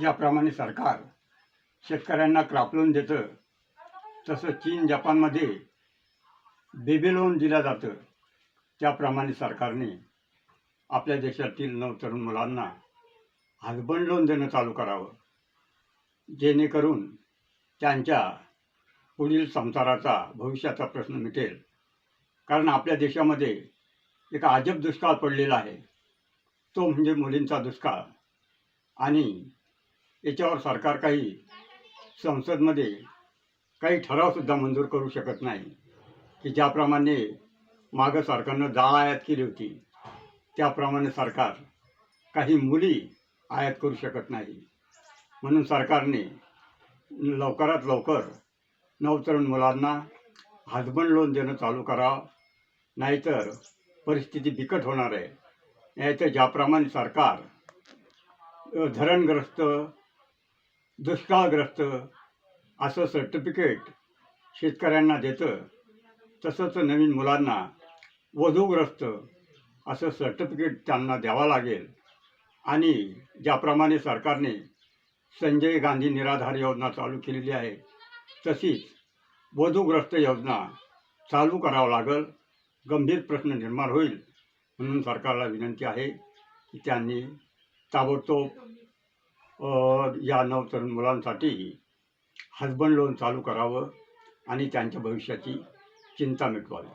ज्याप्रमाणे सरकार शेतकऱ्यांना क्रापलोन देतं तसं चीन जपानमध्ये बेबी लोन दिलं जातं. त्याप्रमाणे सरकारने आपल्या देशातील नवतरुण मुलांना हजबंड लोन देणं चालू करावं. जेणेकरून त्यांच्या पुढील संसाराचा भविष्याचा प्रश्न मिटेल. कारण आपल्या देशामध्ये एक अजब दुष्काळ पडलेला आहे. तो म्हणजे मुलींचा दुष्काळ. आणि याच्यावर सरकार काही संसदमध्ये काही ठरावसुद्धा मंजूर करू शकत नाही की ज्याप्रमाणे मागं सरकारनं डाळ आयात केली होती त्याप्रमाणे सरकार काही मुली आयात करू शकत नाही. म्हणून सरकारने लवकरात लवकर नवतरुण मुलांना हजबंड लोन देणं चालू करावं नाहीतर परिस्थिती बिकट होणार आहे. नाहीतर ज्याप्रमाणे सरकार धरणग्रस्त दुष्काळग्रस्त असं सर्टिफिकेट शेतकऱ्यांना देतं तसंच नवीन मुलांना वधूग्रस्त असं सर्टिफिकेट त्यांना द्यावं लागेल. आणि ज्याप्रमाणे सरकारने संजय गांधी निराधार योजना चालू केलेली आहे तशीच वधूग्रस्त योजना चालू करावं लागेल गंभीर प्रश्न निर्माण होईल म्हणून सरकारला विनंती आहे की त्यांनी ताबडतोब या नवतरुण मुलांसाठी हजबंड लोन चालू करावं आणि त्यांच्या भविष्याची चिंता मिटवावी.